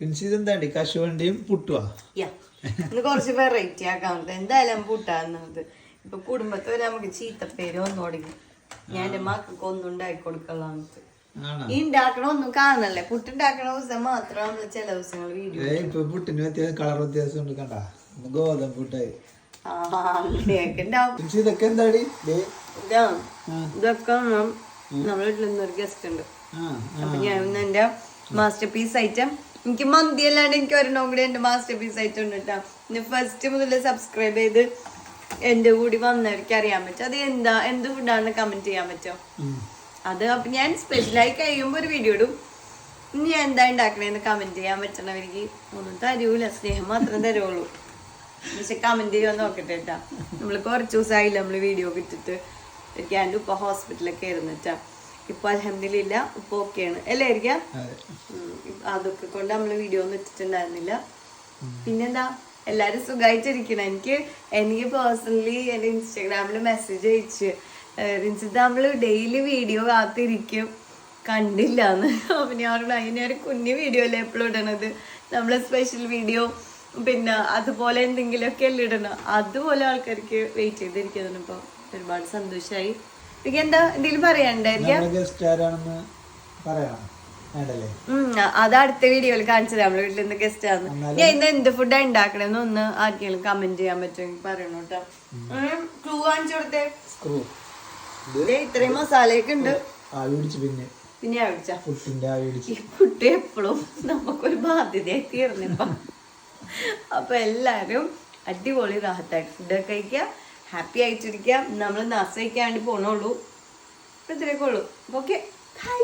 പിന്നെ ഇതെന്താണ്ടി കശുവണ്ടിയും പുട്ടുവാ. ഇന്ന് കുറച്ച് വെറൈറ്റി ആക്കാൻ എന്തായാലും പുട്ടാന്നത് ഇപ്പൊ കുടുംബത്തിൽ നമുക്ക് ചീത്തപ്പേര് വന്നു തുടങ്ങി. ഞാൻ എന്റെ മക്കൾക്ക് ഒന്നും ഉണ്ടാക്കി കൊടുക്കലാണ് ഈ ഉണ്ടാക്കണ ഒന്നും കാണണല്ലേ പുട്ടുണ്ടാക്കണ ദിവസം മാത്രം നമ്മൾ ചില ദിവസങ്ങൾ വീഡിയോ ഇപ്പൊ പുട്ടിന് വ്യത്യാസം കളർ വ്യത്യാസം ഉണ്ട് കണ്ട. ഗോതമ്പ് പുട്ടായി. അങ്ങനെയൊക്കെ ഉണ്ടാവും. ഇതൊക്കെ എന്താടി. ഇതൊക്കെ നം- നമ്മുടെ വീട്ടിൽ നിന്നൊരു ഗസ്റ്റ് ഉണ്ട്. അപ്പൊ ഞാൻ എന്റെ മാസ്റ്റർ പീസ് ഐറ്റം എനിക്ക് മന്തി അല്ലാണ്ട് എനിക്ക് ഒരെണ്ണം കൂടി എന്റെ മാസ്റ്റർ പീസ് ആയിട്ടുണ്ട് കേട്ടോ പിന്നെ ഫസ്റ്റ് മുതൽ സബ്സ്ക്രൈബ് ചെയ്ത് എന്റെ കൂടി വന്നവർക്ക് അറിയാൻ പറ്റും. അത് എന്താ എന്ത് ഫുഡാണെന്ന് കമന്റ് ചെയ്യാൻ പറ്റുമോ. അത് അപ്പൊ ഞാൻ സ്പെഷ്യലായി കഴിയുമ്പോ ഒരു വീഡിയോ ഇടും. ഇനി ഞാൻ എന്താ ഉണ്ടാക്കണേന്ന് കമന്റ് ചെയ്യാൻ പറ്റണവർക്ക് ഒന്നും തരൂല. സ്നേഹം മാത്രം തരുള്ളൂ. പക്ഷെ കമന്റ് ചെയ്യാൻ നോക്കട്ടെ കേട്ടാ നമ്മൾ കുറച്ച് ദിവസമായില്ല നമ്മൾ വീഡിയോ കിട്ടിട്ട് ഞാൻ ഇപ്പൊ ഹോസ്പിറ്റലൊക്കെ ആയിരുന്നു കേട്ടാ ഇപ്പൊ അലഹമില്ല ഇപ്പൊ ഓക്കെയാണ്. അല്ലേ ആയിരിക്കാം അതെ. അതൊക്കെ കൊണ്ട് നമ്മൾ വീഡിയോ ഒന്നും ഇട്ടിട്ടുണ്ടായിരുന്നില്ല. പിന്നെന്താ? എല്ലാരും സുഖമായിട്ടിരിക്കണം എനിക്ക് എനിക്ക് പേഴ്സണലി എന്റെ ഇൻസ്റ്റാഗ്രാമിൽ മെസ്സേജ് അയച്ച്. റിൻസിത് നമ്മൾ ഡെയിലി വീഡിയോ കാത്തിരിക്കും. കണ്ടില്ല എന്ന് ഞാൻ പറഞ്ഞു അതിന് ഒരു കുഞ്ഞു വീഡിയോ അല്ലേ എപ്പോഴും ഇടണത്? നമ്മൾ സ്പെഷ്യൽ വീഡിയോ പിന്നെ അതുപോലെ എന്തെങ്കിലുമൊക്കെ അല്ലേ ഇടണം? അതുപോലെ ആൾക്കാർക്ക് വെയിറ്റ് ചെയ്തിരിക്കുന്നു ഇപ്പൊ ഒരുപാട് സന്തോഷമായി എന്താ എന്തെങ്കിലും പറയാനുണ്ടായിരിക്കാം അത് അടുത്ത വീഡിയോയിൽ കാണിച്ചത്. നമ്മുടെ വീട്ടിൽ നിന്ന് ഗസ്റ്റ് ആണ്. ഞാൻ ഇന്ന് എന്ത് ഫുഡാ ഉണ്ടാക്കണെന്ന് ഒന്ന് ആർക്കെങ്കിലും കമന്റ് ചെയ്യാൻ പറ്റുമെങ്കിൽ പറയണു കേട്ടോ. ക്ലൂ കാണിച്ചു കൊടുത്തേ. ഇത്രയും മസാലയൊക്കെ ഉണ്ട്. പിന്നെ. പിന്നെ ഈ ഫുഡ് എപ്പോഴും നമുക്കൊരു ബാധ്യതയായി തീർന്നിപ്പ. അപ്പൊ എല്ലാരും അടിപൊളി റാഹത്തായിട്ട് ഫുഡൊക്കെ കഴിക്കുക. ഹാപ്പി ആയിട്ടിരിക്കാം. നമ്മൾ നസയിക്കാണ്ട് പോണുള്ളൂ ഇത്രയൊക്കെ ഉള്ളൂ. Okay bye